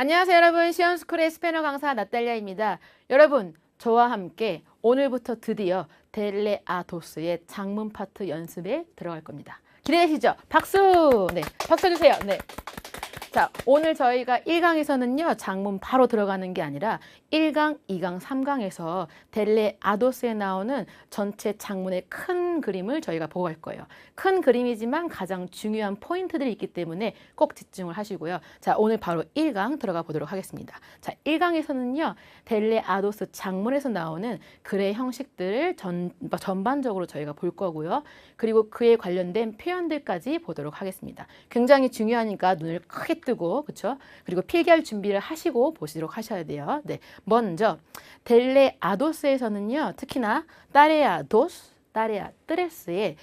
안녕하세요 여러분 시원스쿨의 스페너 강사 나탈리아입니다. 여러분 저와 함께 오늘부터 드디어 델레아도스의 장문 파트 연습에 들어갈 겁니다. 기대되시죠? 박수! 네, 박수 주세요. 네. 자, 오늘 저희가 1강에서는요, 장문 바로 들어가는 게 아니라 1강, 2강, 3강에서 델레 아도스에 나오는 전체 장문의 큰 그림을 저희가 보고 갈 거예요. 큰 그림이지만 가장 중요한 포인트들이 있기 때문에 꼭 집중을 하시고요. 자, 오늘 바로 1강 들어가 보도록 하겠습니다. 자, 1강에서는요, 델레 아도스 장문에서 나오는 글의 형식들을 전, 전반적으로 저희가 볼 거고요. 그리고 그에 관련된 표현들까지 보도록 하겠습니다. 굉장히 중요하니까 눈을 크게 뜨고, 그쵸? 그리고 필기할 준비를 하시고 보시도록 하셔야 돼요. 네. 먼저, 델레 아도스에서는요, 특히나 따레아 도스, 따레아 트레스에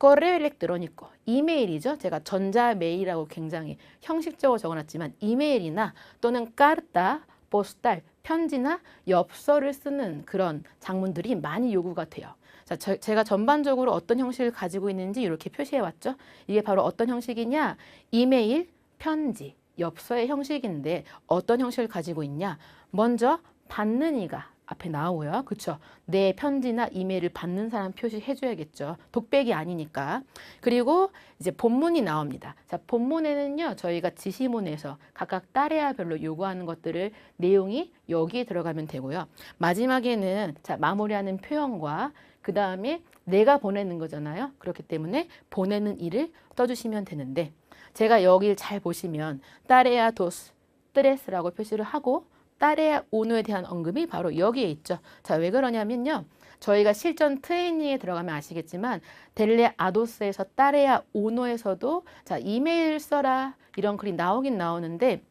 correo electrónico, 이메일이죠. 제가 전자 메일이라고 굉장히 형식적으로 적어놨지만 이메일이나 또는 carta, postal, 편지나 엽서를 쓰는 그런 장문들이 많이 요구가 돼요. 자, 저, 제가 전반적으로 어떤 형식을 가지고 있는지 이렇게 표시해 왔죠. 이게 바로 어떤 형식이냐? 이메일, 편지, 엽서의 형식인데 어떤 형식을 가지고 있냐? 먼저 받는 이가 앞에 나오고요. 그렇죠? 내 편지나 이메일을 받는 사람 표시해 줘야겠죠. 독백이 아니니까. 그리고 이제 본문이 나옵니다. 자, 본문에는요. 저희가 지시문에서 각각 따레아별로 요구하는 것들을 내용이 여기에 들어가면 되고요. 마지막에는 자, 마무리하는 표현과 그 다음에 내가 보내는 거잖아요. 그렇기 때문에 보내는 일을 떠 주시면 되는데 제가 여기를 잘 보시면 따레아 도스, 트레스라고 표시를 하고 따레아 오노에 대한 언급이 바로 여기에 있죠. 자, 왜 그러냐면요. 저희가 실전 트레이닝에 들어가면 아시겠지만 델레 아도스에서 따레아 오노에서도 자, 이메일 써라 이런 글이 나오긴 나오는데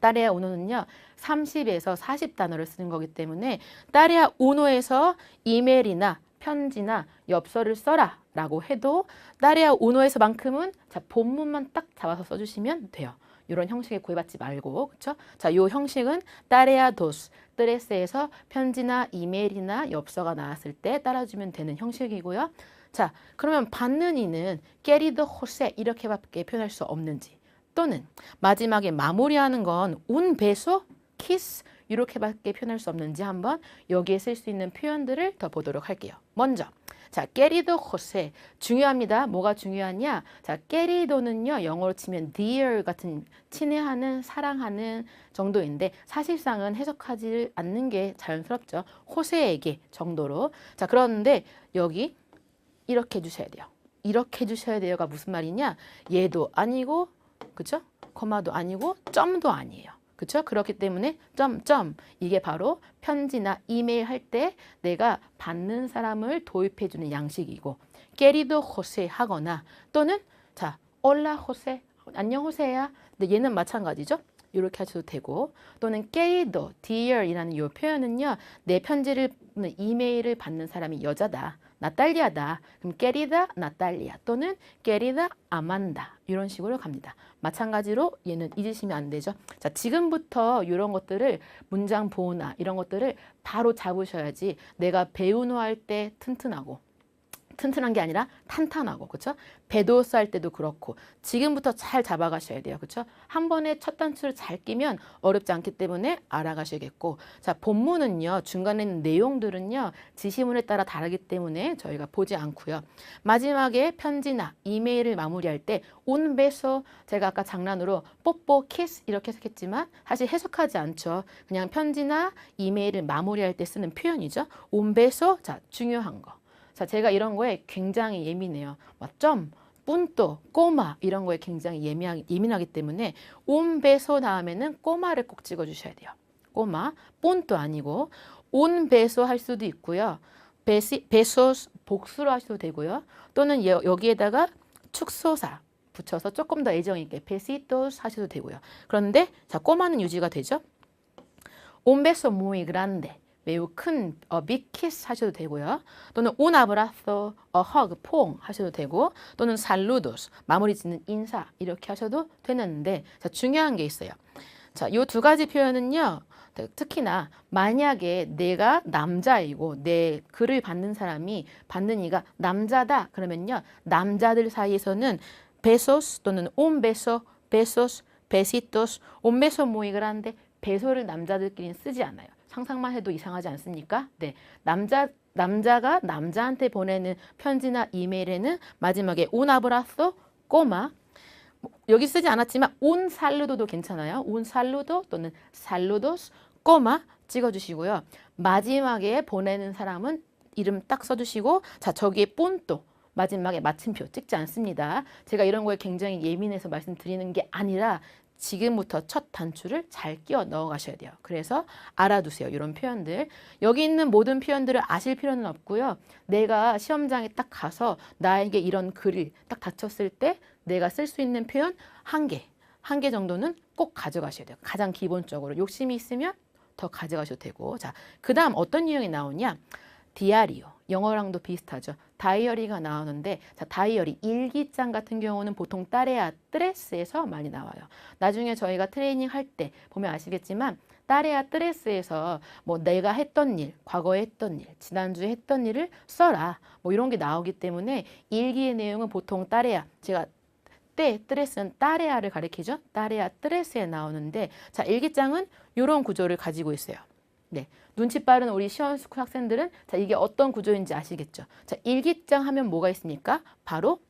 따레아 오노는요. 30에서 40 단어를 쓰는 거기 때문에 따레아 오노에서 이메일이나 편지나 엽서를 써라 라고 해도 따레아 오노에서만큼은 자, 본문만 딱 잡아서 써주시면 돼요. 이런 형식에 구애받지 말고 그렇죠? 자, 요 형식은 따레아 도스 트레스에서 편지나 이메일이나 엽서가 나왔을 때 따라주면 되는 형식이고요. 자, 그러면 받는 이는 깨리드 호세 이렇게밖에 표현할 수 없는지 또는 마지막에 마무리하는 건운 베소 키스 이렇게밖에 표현할 수 없는지 한번 여기에 쓸 수 있는 표현들을 더 보도록 할게요. 먼저 자, 호세 중요합니다. 뭐가 중요하냐? 자, 깨리도는요 영어로 치면 dear 같은 친애하는, 사랑하는 정도인데 사실상은 해석하지 않는 게 자연스럽죠. 호세에게 정도로. 자, 그런데 여기 이렇게 해주셔야 돼요. 이렇게 해주셔야 돼요가 무슨 말이냐? 얘도 아니고, 그쵸? 코마도 아니고, 점도 아니에요. 그렇죠? 그렇기 때문에 점점 이게 바로 편지나 이메일 할 때 내가 받는 사람을 도입해 주는 양식이고 깨리도 호세 하거나 또는 자 올라 호세 안녕 호세야 근데 얘는 마찬가지죠. 이렇게 하셔도 되고 또는 깨리도 dear이라는 이 표현은요 내 편지를 이메일을 받는 사람이 여자다 나탈리아다 그럼 깨리다 나탈리아 또는 깨리다 아만다 이런 식으로 갑니다. 마찬가지로 얘는 잊으시면 안 되죠. 자, 지금부터 이런 것들을 문장 보호나 이런 것들을 바로 잡으셔야지 내가 배우노 할때 튼튼하고 튼튼한 게 아니라 탄탄하고 그렇죠? 배도스 할 때도 그렇고 지금부터 잘 잡아가셔야 돼요. 그렇죠? 한 번에 첫 단추를 잘 끼면 어렵지 않기 때문에 알아가셔야겠고 자 본문은요 중간에 있는 내용들은요 지시문에 따라 다르기 때문에 저희가 보지 않고요 마지막에 편지나 이메일을 마무리할 때 온베소 제가 아까 장난으로 뽀뽀 키스 이렇게 해석했지만 사실 해석하지 않죠 그냥 편지나 이메일을 마무리할 때 쓰는 표현이죠 온베소 자 중요한 거 자, 제가 이런 거에 굉장히 예민해요. 막 점, 뿜또, 꼬마 이런 거에 굉장히 예민하기, 때문에 온 배소 다음에는 꼬마를 꼭 찍어주셔야 돼요. 꼬마, 뿜도 아니고 온 배소 할 수도 있고요. 베시, 배소 복수로 하셔도 되고요. 또는 여, 여기에다가 축소사 붙여서 조금 더 애정 있게 베시토스 하셔도 되고요. 그런데 자 꼬마는 유지가 되죠. 온 배소 muy grande 매우 큰 어, 빅키스 하셔도 되고요. 또는 un abrazo, a hug, 포옹 하셔도 되고 또는 saludos, 마무리 짓는 인사 이렇게 하셔도 되는데 자, 중요한 게 있어요. 자, 이두 가지 표현은요. 특히나 만약에 내가 남자이고 내 글을 받는 사람이 받는 이가 남자다 그러면요. 남자들 사이에서는 베소스 또는 un beso, besos, besitos, un beso muy grande. 배소를 남자들끼리는 쓰지 않아요. 상상만 해도 이상하지 않습니까? 네. 남자 남자가 남자한테 보내는 편지나 이메일에는 마지막에 abrazo, 꼬마 뭐, 여기 쓰지 않았지만 un saludo도 괜찮아요. un saludo 또는 saludos, 꼬마 찍어주시고요. 마지막에 보내는 사람은 이름 딱 써주시고 자 저기에 폰또 마지막에 마침표 찍지 않습니다. 제가 이런 거에 굉장히 예민해서 말씀드리는 게 아니라 지금부터 첫 단추를 잘 끼워 넣어 가셔야 돼요. 그래서 알아두세요. 이런 표현들. 여기 있는 모든 표현들을 아실 필요는 없고요. 내가 시험장에 딱 가서 나에게 이런 글이 딱 닥쳤을 때 내가 쓸 수 있는 표현 한 개, 한 개 정도는 꼭 가져가셔야 돼요. 가장 기본적으로 욕심이 있으면 더 가져가셔도 되고. 자, 그 다음 어떤 유형이 나오냐? 디아리오. 영어랑도 비슷하죠. 다이어리가 나오는데 자, 다이어리 일기장 같은 경우는 보통 따레아 트레스에서 많이 나와요. 나중에 저희가 트레이닝 할 때 보면 아시겠지만 따레아 트레스에서 뭐 내가 했던 일, 과거에 했던 일, 지난주에 했던 일을 써라. 뭐 이런 게 나오기 때문에 일기의 내용은 보통 따레아 제가 때 트레스는 따레아를 가리키죠. 따레아 트레스에 나오는데 자, 일기장은 이런 구조를 가지고 있어요. 네. 눈치 빠른 우리 시원스쿨 학생들은 자, 이게 어떤 구조인지 아시겠죠? 자, 일기장 하면 뭐가 있습니까? 바로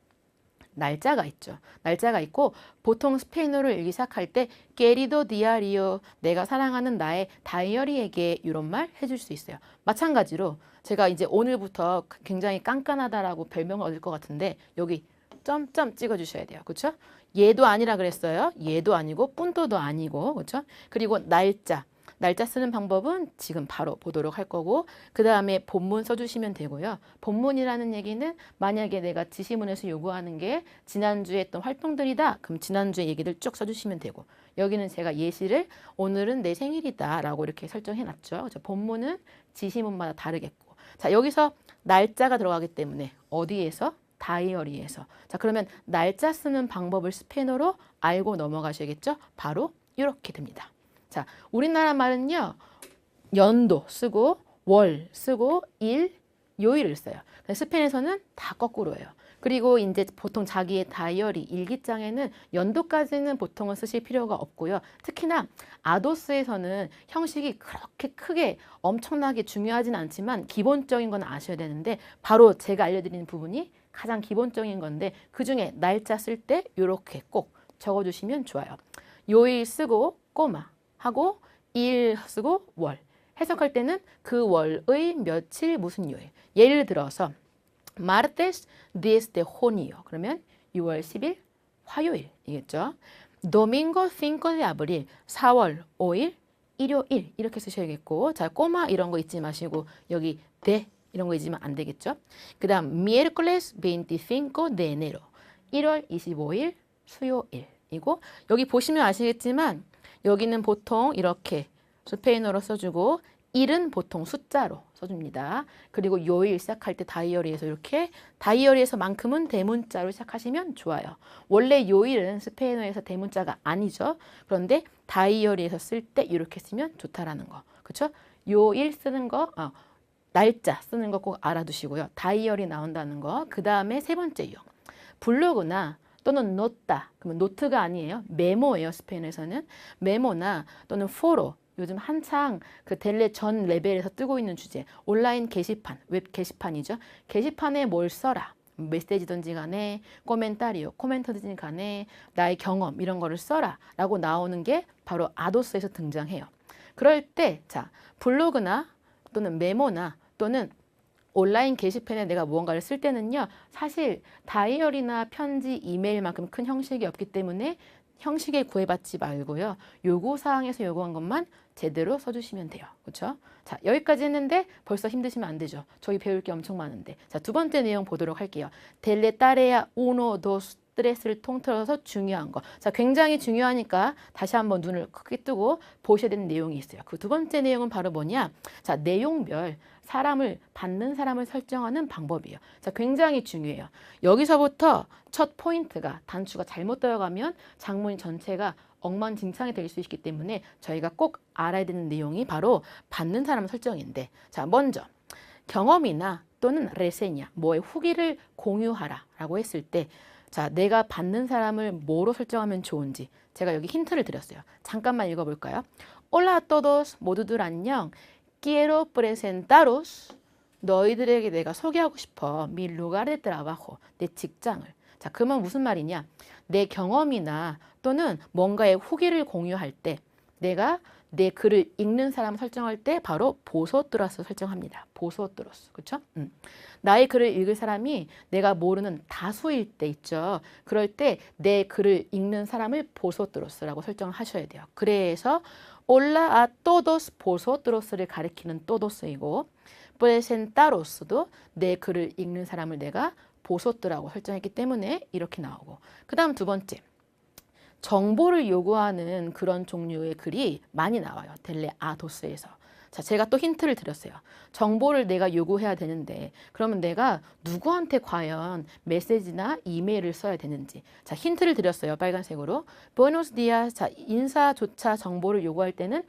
날짜가 있죠. 날짜가 있고 보통 스페인어를 읽기 시작할 때 querido diario 내가 사랑하는 나의 다이어리에게 이런 말 해줄 수 있어요. 마찬가지로 제가 이제 오늘부터 굉장히 깐깐하다라고 별명을 얻을 것 같은데 여기 점점 찍어 주셔야 돼요. 그렇죠? 얘도 아니라 그랬어요. 얘도 아니고 뿐도도 아니고 그렇죠? 그리고 날짜 날짜 쓰는 방법은 지금 바로 보도록 할 거고 그 다음에 본문 써주시면 되고요. 본문이라는 얘기는 만약에 내가 지시문에서 요구하는 게 지난주에 했던 활동들이다. 그럼 지난주의 얘기들 쭉 써주시면 되고 여기는 제가 예시를 오늘은 내 생일이다 라고 이렇게 설정해 놨죠. 그래서 본문은 지시문마다 다르겠고 자 여기서 날짜가 들어가기 때문에 어디에서? 다이어리에서 자 그러면 날짜 쓰는 방법을 스페인어로 알고 넘어가셔야겠죠? 바로 이렇게 됩니다. 자, 우리나라 말은요. 연도 쓰고 월 쓰고 일, 요일을 써요. 스페인에서는 다 거꾸로예요. 그리고 이제 보통 자기의 다이어리 일기장에는 연도까지는 보통은 쓰실 필요가 없고요. 특히나 아도스에서는 형식이 그렇게 크게 엄청나게 중요하진 않지만 기본적인 건 아셔야 되는데 바로 제가 알려드리는 부분이 가장 기본적인 건데 그 중에 날짜 쓸 때 이렇게 꼭 적어주시면 좋아요. 요일 쓰고 꼬마 하고 일 쓰고 월. 해석할 때는 그 월의 며칠 무슨 요일. 예를 들어서 martes 10 de junio. 그러면 6월 10일 화요일이겠죠. domingo 5 de abril. 4월 5일 일요일 이렇게 쓰셔야겠고 자 꼬마 이런 거 잊지 마시고 여기 de 이런 거 잊으면 안 되겠죠. 그 다음 miércoles 25 de enero. 1월 25일 수요일이고 여기 보시면 아시겠지만 여기는 보통 이렇게 스페인어로 써주고 일은 보통 숫자로 써줍니다. 그리고 요일 시작할 때 다이어리에서 이렇게 다이어리에서만큼은 대문자로 시작하시면 좋아요. 원래 요일은 스페인어에서 대문자가 아니죠. 그런데 다이어리에서 쓸 때 이렇게 쓰면 좋다라는 거. 그렇죠? 요일 쓰는 거, 어, 날짜 쓰는 거 꼭 알아두시고요. 다이어리 나온다는 거. 그 다음에 세 번째 유형. 블로그나 또는 노타 그러면 노트가 아니에요. 메모예요. 스페인에서는 메모나 또는 포로 요즘 한창 그 델레 전 레벨에서 뜨고 있는 주제 온라인 게시판 웹 게시판이죠. 게시판에 뭘 써라. 메시지든지 간에 코멘타리오 코멘터든지 간에 나의 경험 이런 거를 써라 라고 나오는 게 바로 아도스에서 등장해요. 그럴 때 자 블로그나 또는 메모나 또는 온라인 게시판에 내가 무언가를 쓸 때는요, 사실 다이어리나 편지, 이메일만큼 큰 형식이 없기 때문에 형식에 구애받지 말고요. 요구사항에서 요구한 것만 제대로 써주시면 돼요. 그렇죠? 자, 여기까지 했는데 벌써 힘드시면 안 되죠. 저희 배울 게 엄청 많은데. 자, 두 번째 내용 보도록 할게요. 델레 따레야 우노 도스 스트레스를 통틀어서 중요한 거. 자, 굉장히 중요하니까 다시 한번 눈을 크게 뜨고 보셔야 되는 내용이 있어요. 그 두 번째 내용은 바로 뭐냐? 자, 내용별 사람을 받는 사람을 설정하는 방법이에요. 자, 굉장히 중요해요. 여기서부터 첫 포인트가 단추가 잘못 들어가면 장문 전체가 엉망진창이 될 수 있기 때문에 저희가 꼭 알아야 되는 내용이 바로 받는 사람 설정인데 자, 먼저 경험이나 또는 레세냐, 뭐의 후기를 공유하라라고 했을 때 자, 내가 받는 사람을 뭐로 설정하면 좋은지 제가 여기 힌트를 드렸어요. 잠깐만 읽어볼까요? A todos, 모두들 안녕. Quiero presentaros. 너희들에게 내가 소개하고 싶어. Mi lugar de. 내 직장을. 자, 그러면 무슨 말이냐? 내 경험이나 또는 뭔가의 후기를 공유할 때 내가 내 글을 읽는 사람 설정할 때 바로 보소뜨러스 설정합니다. 보소뜨러스. 그렇죠? 음. 나의 글을 읽을 사람이 내가 모르는 다수일 때 있죠. 그럴 때 내 글을 읽는 사람을 보소뜨러스라고 설정을 하셔야 돼요. 그래서 올라 아 또도스 보소뜨러스를 가리키는 또도스이고 프레센타로스도 내 글을 읽는 사람을 내가 보소뜨라고 설정했기 때문에 이렇게 나오고 그 다음 두 번째 정보를 요구하는 그런 종류의 글이 많이 나와요. 델레 아도스에서. 자, 제가 또 힌트를 드렸어요. 정보를 내가 요구해야 되는데, 그러면 내가 누구한테 과연 메시지나 이메일을 써야 되는지. 자, 힌트를 드렸어요. 빨간색으로. 보너스 디아, 자, 인사조차 정보를 요구할 때는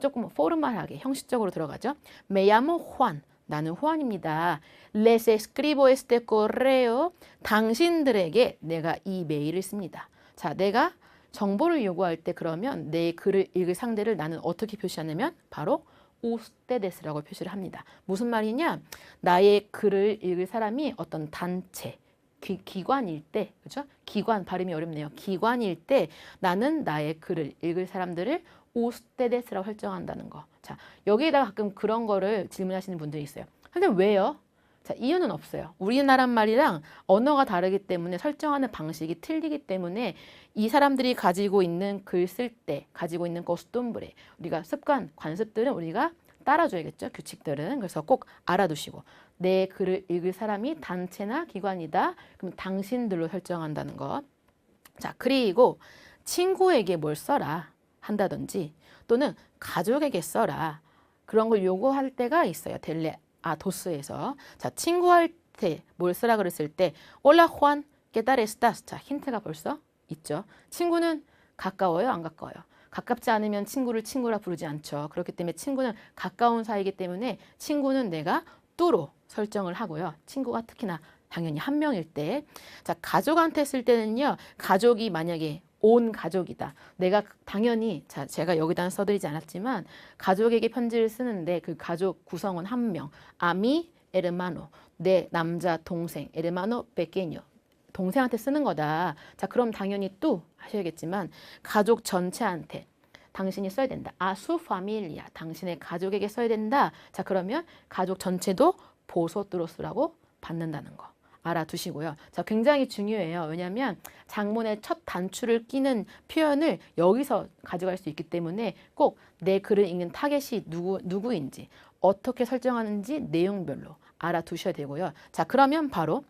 조금 포르말하게, 형식적으로 들어가죠. Llamo Juan. 나는 후안입니다. Les escribo este correo. 당신들에게 내가 이 메일을 씁니다. 자, 내가 정보를 요구할 때 그러면 내 글을 읽을 상대를 나는 어떻게 표시하냐면 바로 우스테데스라고 표시를 합니다. 무슨 말이냐? 나의 글을 읽을 사람이 어떤 단체, 기, 관일 때, 그죠? 기관 발음이 어렵네요. 기관일 때 나는 나의 글을 읽을 사람들을 우스테데스라고 설정한다는 거. 자, 여기에다가 가끔 그런 거를 질문하시는 분들이 있어요. 근데 왜요? 자, 이유는 없어요. 우리나라 말이랑 언어가 다르기 때문에 설정하는 방식이 틀리기 때문에 이 사람들이 가지고 있는 글 쓸 때 가지고 있는 코스튬브레 우리가 습관, 관습들은 우리가 따라줘야겠죠. 규칙들은. 그래서 꼭 알아두시고 내 글을 읽을 사람이 단체나 기관이다. 그럼 당신들로 설정한다는 것. 자, 그리고 친구에게 뭘 써라 한다든지 또는 가족에게 써라. 그런 걸 요구할 때가 있어요. 델레 아 도스에서 자 친구할 때 뭘 쓰라 그랬을 때 올라 호안 깨다레스타스 자 힌트가 벌써 있죠. 친구는 가까워요, 안 가까워요? 가깝지 않으면 친구를 친구라 부르지 않죠. 그렇기 때문에 친구는 가까운 사이이기 때문에 친구는 내가 뚜로 설정을 하고요. 친구가 특히나 당연히 한 명일 때. 자, 가족한테 쓸 때는요. 가족이 만약에 온 가족이다. 내가 당연히 자 제가 여기다 써드리지 않았지만 가족에게 편지를 쓰는데 그 가족 구성원 한 명. 아미 에르마노 내 남자 동생 에르마노 베케뇨 동생한테 쓰는 거다. 자, 그럼 당연히 또 하셔야겠지만 가족 전체한테 당신이 써야 된다. 아수 파밀리아 당신의 가족에게 써야 된다. 자, 그러면 가족 전체도 보소트로스라고 받는다는 거. 알아두시고요. 자, 굉장히 중요해요. 왜냐하면 장문의 첫 단추를 끼는 표현을 여기서 가져갈 수 있기 때문에 꼭 내 글을 읽는 타겟이 누구, 누구인지, 어떻게 설정하는지 내용별로 알아두셔야 되고요. 자, 그러면 바로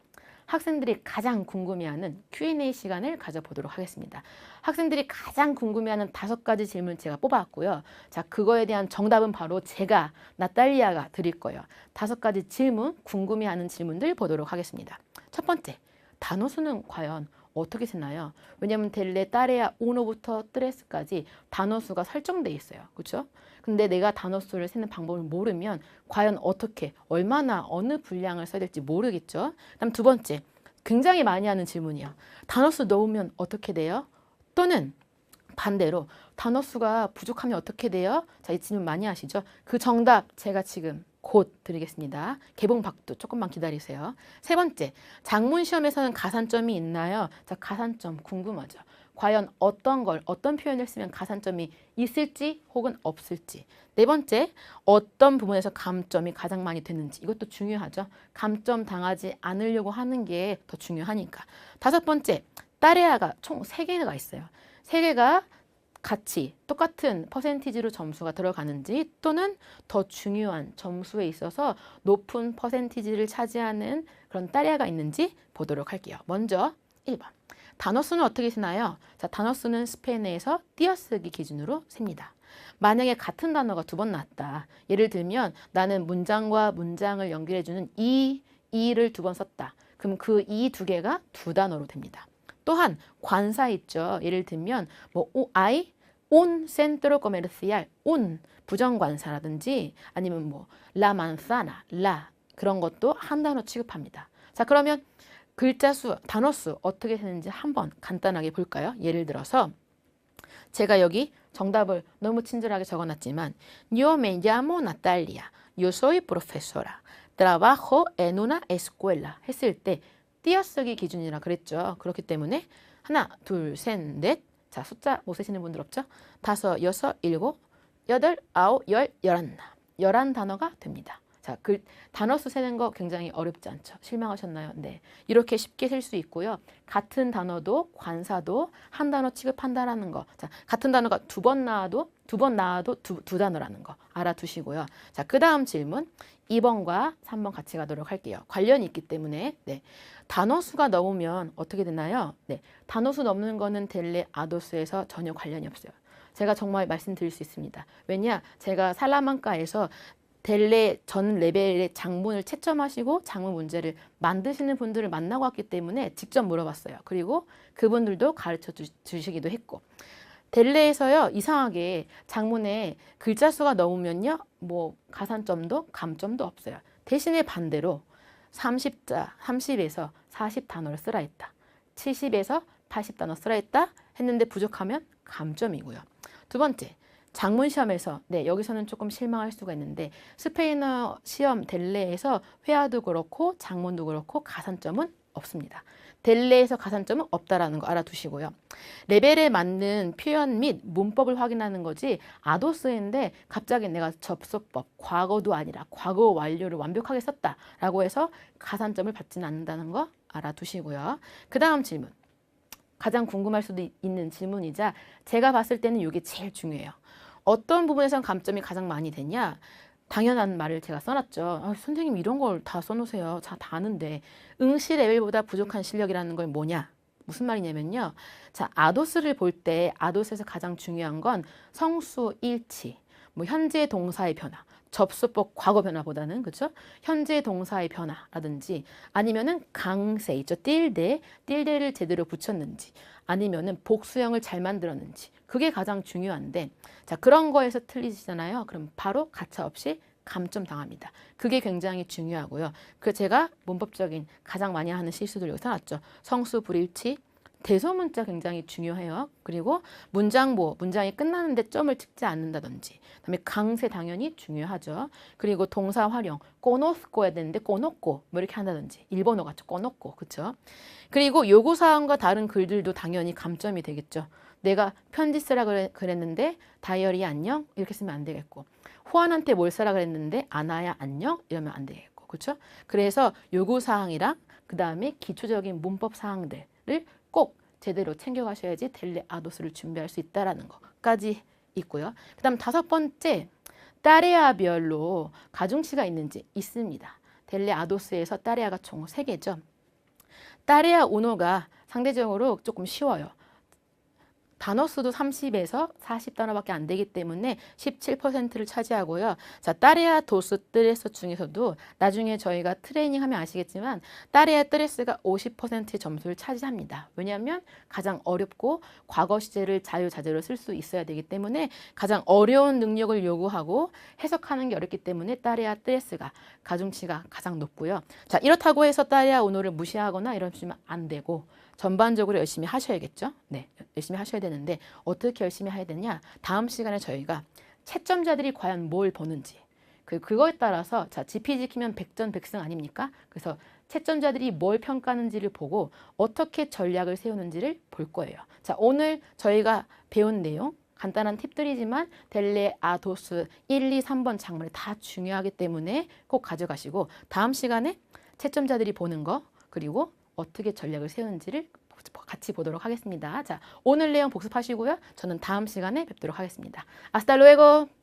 학생들이 가장 궁금해하는 Q&A 시간을 가져보도록 하겠습니다. 학생들이 가장 궁금해하는 다섯 가지 질문 제가 뽑아왔고요. 자, 그거에 대한 정답은 바로 제가 나탈리아가 드릴 거예요. 다섯 가지 질문, 궁금해하는 질문들 보도록 하겠습니다. 첫 번째, 단어 수는 과연 어떻게 쓰나요? 왜냐하면 델레, 따레야, 오노부터 트레스까지 단어 수가 설정돼 있어요. 그렇죠? 근데 내가 단어 수를 세는 방법을 모르면 과연 어떻게, 얼마나, 어느 분량을 써야 될지 모르겠죠? 그다음 두 번째, 굉장히 많이 하는 질문이야. 단어 수 넣으면 어떻게 돼요? 또는 반대로 단어 수가 부족하면 어떻게 돼요? 자, 이 질문 많이 하시죠? 그 정답 제가 지금 곧 드리겠습니다. 개봉 박두 조금만 기다리세요. 세 번째, 장문 시험에서는 가산점이 있나요? 자, 가산점 궁금하죠. 과연 어떤 걸, 어떤 표현을 쓰면 가산점이 있을지 혹은 없을지. 네 번째, 어떤 부분에서 감점이 가장 많이 되는지. 이것도 중요하죠. 감점 당하지 않으려고 하는 게 더 중요하니까. 다섯 번째, 따레아가 총 세개가 있어요. 세개가 같이 똑같은 퍼센티지로 점수가 들어가는지 또는 더 중요한 점수에 있어서 높은 퍼센티지를 차지하는 그런 따리아가 있는지 보도록 할게요. 먼저 1번. 단어 수는 어떻게 쓰나요? 자, 단어 수는 스페인에서 띄어쓰기 기준으로 셉니다. 만약에 같은 단어가 두 번 나왔다. 예를 들면 나는 문장과 문장을 연결해주는 이, 이를 두 번 썼다. 그럼 그 이 두 개가 두 단어로 됩니다. 또한 관사 있죠. 예를 들면 뭐 I 온 센트로 코메르시알 온 부정관사라든지 아니면 뭐 라만사나 라 그런 것도 한 단어 취급합니다. 자 그러면 글자 수, 단어 수 어떻게 되는지 한번 간단하게 볼까요? 예를 들어서 제가 여기 정답을 너무 친절하게 적어놨지만 Yo me llamo Natalia. Yo soy profesora. Trabajo en una escuela. 했을 때 띄어쓰기 기준이라 그랬죠. 그렇기 때문에 하나, 둘, 셋, 넷. 자, 숫자 못 세시는 분들 없죠? 다섯, 여섯, 일곱, 여덟, 아홉, 열, 열한나. 열한 단어가 됩니다. 자, 그 단어 수 세는 거 굉장히 어렵지 않죠? 실망하셨나요? 네. 이렇게 쉽게 셀 수 있고요. 같은 단어도 관사도 한 단어 취급한다라는 거. 자, 같은 단어가 두 번 나와도 두 번 나와도 두, 두 단어라는 거 알아두시고요. 자, 그 다음 질문 2번과 3번 같이 가도록 할게요. 관련이 있기 때문에 네. 단어 수가 넘으면 어떻게 되나요? 네. 단어 수 넘는 거는 델레 아도스에서 전혀 관련이 없어요. 제가 정말 말씀드릴 수 있습니다. 왜냐? 제가 살라만카에서 델레 전 레벨의 장문을 채점하시고 장문 문제를 만드시는 분들을 만나고 왔기 때문에 직접 물어봤어요. 그리고 그분들도 가르쳐 주, 주시기도 했고. 델레에서요, 이상하게 장문에 글자 수가 넘으면요, 뭐 가산점도 감점도 없어요. 대신에 반대로 30자, 30에서 40 단어를 쓰라 했다. 70에서 80 단어 쓰라 했다 했는데 부족하면 감점이고요. 두 번째, 장문 시험에서 네 여기서는 조금 실망할 수가 있는데 스페인어 시험 델레에서 회화도 그렇고 장문도 그렇고 가산점은 없습니다. 델레에서 가산점은 없다라는 거 알아두시고요. 레벨에 맞는 표현 및 문법을 확인하는 거지 아도스인데 갑자기 내가 접속법 과거도 아니라 과거 완료를 완벽하게 썼다라고 해서 가산점을 받지는 않는다는 거 알아두시고요. 그 다음 질문. 가장 궁금할 수도 있는 질문이자 제가 봤을 때는 이게 제일 중요해요. 어떤 부분에선 감점이 가장 많이 되냐? 당연한 말을 제가 써놨죠. 아, 선생님 이런 걸 다 써놓으세요. 자, 다 아는데. 응시 레벨보다 부족한 실력이라는 걸 뭐냐? 무슨 말이냐면요. 자, 아도스를 볼 때 아도스에서 가장 중요한 건 성수 일치, 뭐 현재 동사의 변화, 접수법 과거 변화보다는 그렇죠? 현재 동사의 변화라든지 아니면은 강세 있죠. 띨데, 띨데를 제대로 붙였는지 아니면은 복수형을 잘 만들었는지 그게 가장 중요한데 자 그런 거에서 틀리시잖아요. 그럼 바로 가차 없이 감점 당합니다. 그게 굉장히 중요하고요. 그 제가 문법적인 가장 많이 하는 실수들 여기 써놨죠. 성수 불일치, 대소 문자 굉장히 중요해요. 그리고 문장보, 문장이 끝나는데 점을 찍지 않는다든지. 그다음에 강세 당연히 중요하죠. 그리고 동사 활용, 꼬노스고 해야 되는데 꼬노꼬 뭐 이렇게 한다든지. 일본어 같죠. 꼬노꼬. 그렇죠? 그리고 요구 사항과 다른 글들도 당연히 감점이 되겠죠. 내가 편지 쓰라 그랬는데 다이어리 안녕 이렇게 쓰면 안 되겠고 후안한테 뭘 쓰라 그랬는데 아나야 안녕 이러면 안 되겠고 그렇죠? 그래서 요구 사항이랑 그 다음에 기초적인 문법 사항들을 꼭 제대로 챙겨가셔야지 델레 아도스를 준비할 수 있다라는 것까지 있고요. 그 다음 다섯 번째 따레아별로 가중치가 있는지 있습니다. 델레 아도스에서 따레아가 총 세개죠 따레아 우노가 상대적으로 조금 쉬워요. 단어 수도 30에서 40단어밖에 안 되기 때문에 17%를 차지하고요. 자, 따레아 도스 뜨레스 중에서도 나중에 저희가 트레이닝 하면 아시겠지만 따레아 뜨레스가 50%의 점수를 차지합니다. 왜냐하면 가장 어렵고 과거 시제를 자유자재로 쓸 수 있어야 되기 때문에 가장 어려운 능력을 요구하고 해석하는 게 어렵기 때문에 따레아 뜨레스가 가중치가 가장 높고요. 자, 이렇다고 해서 따레아 오노를 무시하거나 이러시면 안 되고 전반적으로 열심히 하셔야겠죠. 네, 열심히 하셔야 되는데 어떻게 열심히 해야 되냐? 다음 시간에 저희가 채점자들이 과연 뭘 보는지 그 그거에 따라서 자 GP 지키면 백전백승 아닙니까? 그래서 채점자들이 뭘 평가하는지를 보고 어떻게 전략을 세우는지를 볼 거예요. 자 오늘 저희가 배운 내용 간단한 팁들이지만 델레 아도스 1, 2, 3번 장문이 다 중요하기 때문에 꼭 가져가시고 다음 시간에 채점자들이 보는 거 그리고 어떻게 전략을 세우는지를 같이 보도록 하겠습니다. 자, 오늘 내용 복습하시고요. 저는 다음 시간에 뵙도록 하겠습니다. 아스탈로에고!